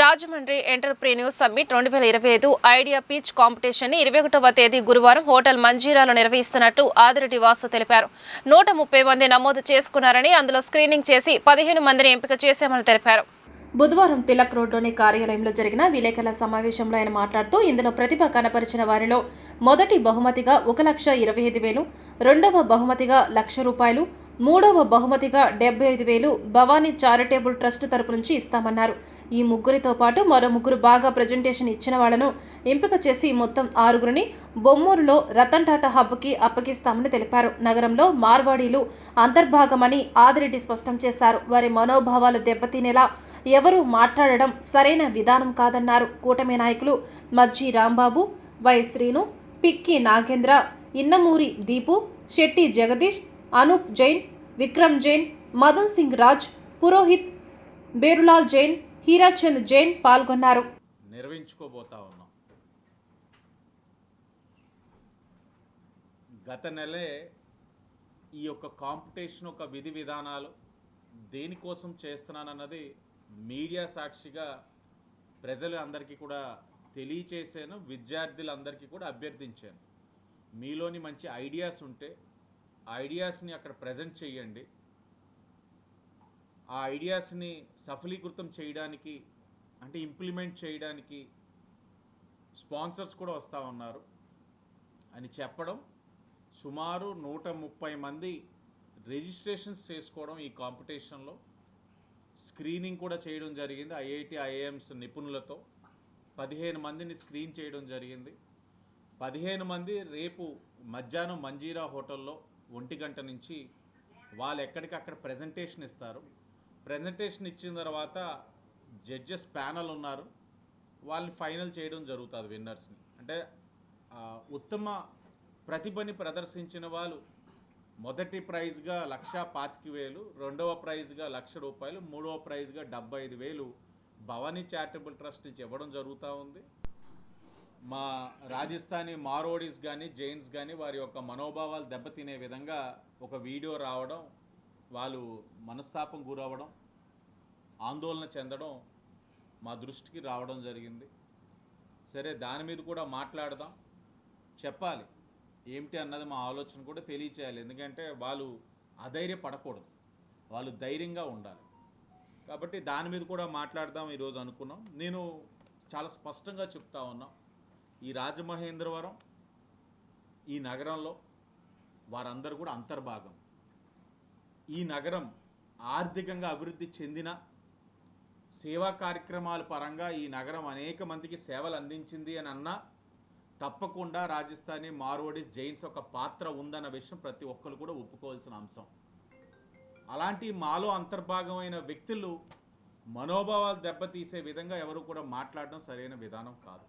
Rajahmundry entrepreneur summit రెండు వేల ఇరవై ఐదు ఐడియా పిచ్ కాంపిటీషన్ని ఇరవై ఒకటవ తేదీ గురువారం హోటల్ మంజీరాలో నిర్వహిస్తున్నట్టు ఆదిరెడ్డి వాసు తెలిపారు. నూట ముప్పై మంది నమోదు చేసుకున్నారని అందులో స్క్రీనింగ్ చేసి పదిహేను మందిని ఎంపిక చేశామని తెలిపారు. బుధవారం తిలక్ రోడ్లోని కార్యాలయంలో జరిగిన విలేకరుల సమావేశంలో ఆయన మాట్లాడుతూ ఇందులో ప్రతిభ కనపరిచిన వారిలో మొదటి బహుమతిగా ఒక లక్ష ఇరవై ఐదు వేలు రెండవ బహుమతిగా లక్ష రూపాయలు మూడవ బహుమతిగా డెబ్బై ఐదు వేలు భవానీ చారిటేబుల్ ట్రస్ట్ తరపు నుంచి ఇస్తామన్నారు. ఈ ముగ్గురితో పాటు మరో ముగ్గురు బాగా ప్రజెంటేషన్ ఇచ్చిన వాళ్ళను ఎంపిక చేసి మొత్తం ఆరుగురిని బొమ్మూరులో రతన్ టాటా హబ్కి అప్పగిస్తామని తెలిపారు. నగరంలో మార్వాడీలు అంతర్భాగమని ఆదిరెడ్డి స్పష్టం చేశారు. వారి మనోభావాలు దెబ్బతినేలా ఎవరూ మాట్లాడడం సరైన విధానం కాదన్నారు. కూటమి నాయకులు మజ్జి రాంబాబు వై శ్రీను పిక్కి నాగేంద్ర ఇన్నమూరి దీపు శెట్టి జగదీష్ అనూప్ జైన్ విక్రమ్ జైన్ మదన్ సింగ్ రాజ్ పురోహిత్ బేరులాల్ జైన్ హీరాచంద్ జైన్ పాల్గొన్నారు. నిర్వహించుకోబోతా ఉన్నాం. గత నెలే ఈ యొక్క కాంపిటీషన్ ఒక విధి విధానాలు దేనికోసం చేస్తున్నానన్నది మీడియా సాక్షిగా ప్రజలు అందరికీ కూడా తెలియచేసాను విద్యార్థులందరికీ కూడా అభ్యర్థించాను. మీలోని మంచి ఐడియాస్ ఉంటే ఐడియాస్ని అక్కడ ప్రజెంట్ చేయండి ఆ ఐడియాస్ని సఫలీకృతం చేయడానికి అంటే ఇంప్లిమెంట్ చేయడానికి స్పాన్సర్స్ కూడా వస్తూ ఉన్నారు. అని చెప్పడం సుమారు నూట ముప్పై మంది రిజిస్ట్రేషన్స్ చేసుకోవడం ఈ కాంపిటీషన్లో. స్క్రీనింగ్ కూడా చేయడం జరిగింది ఐఐటి ఐఐఎమ్స్ నిపుణులతో. పదిహేను మందిని స్క్రీన్ చేయడం జరిగింది. పదిహేను మంది రేపు మధ్యాహ్నం మంజీరా హోటల్లో ఒంటి గంట నుంచి వాళ్ళు ఎక్కడికక్కడ ప్రజెంటేషన్ ఇస్తారు. ప్రజెంటేషన్ ఇచ్చిన తర్వాత జడ్జెస్ ప్యానల్ ఉన్నారు. వాళ్ళని ఫైనల్ చేయడం జరుగుతుంది విన్నర్స్ని అంటే ఉత్తమ ప్రతిభని ప్రదర్శించిన వాళ్ళు మొదటి ప్రైజ్గా లక్ష పాతిక వేలు రెండవ ప్రైజ్గా లక్ష రూపాయలు మూడవ ప్రైజ్గా డెబ్బై ఐదు వేలు భవానీ చారిటబుల్ ట్రస్ట్ నుంచి ఇవ్వడం జరుగుతూ ఉంది. మా రాజస్థానీ మారోడీస్ కానీ జైన్స్ కానీ వారి యొక్క మనోభావాలు దెబ్బతినే విధంగా ఒక వీడియో రావడం వాళ్ళు మనస్తాపం గురవడం ఆందోళన చెందడం మా దృష్టికి రావడం జరిగింది. సరే దాని మీద కూడా మాట్లాడదాం. చెప్పాలి. ఏమిటి అన్నది మా ఆలోచన కూడా తెలియచేయాలి. ఎందుకంటే వాళ్ళు అధైర్యపడకూడదు. వాళ్ళు ధైర్యంగా ఉండాలి. కాబట్టి దాని మీద కూడా మాట్లాడదాం ఈరోజు అనుకున్నాం. నేను చాలా స్పష్టంగా చెప్తా ఉన్నాను ఈ రాజమహేంద్రవరం ఈ నగరంలో వారందరూ కూడా అంతర్భాగం. ఈ నగరం ఆర్థికంగా అభివృద్ధి చెందిన సేవా కార్యక్రమాల పరంగా ఈ నగరం అనేక మందికి సేవలు అందించింది అని అన్నా తప్పకుండా రాజస్థానీ మార్వాడీస్ జైన్స్ ఒక పాత్ర ఉందన్న విషయం ప్రతి ఒక్కరు కూడా ఒప్పుకోవాల్సిన అంశం. అలాంటి మాలో అంతర్భాగమైన వ్యక్తులు మనోభావాలు దెబ్బతీసే విధంగా ఎవరు కూడా మాట్లాడడం సరైన విధానం కాదు.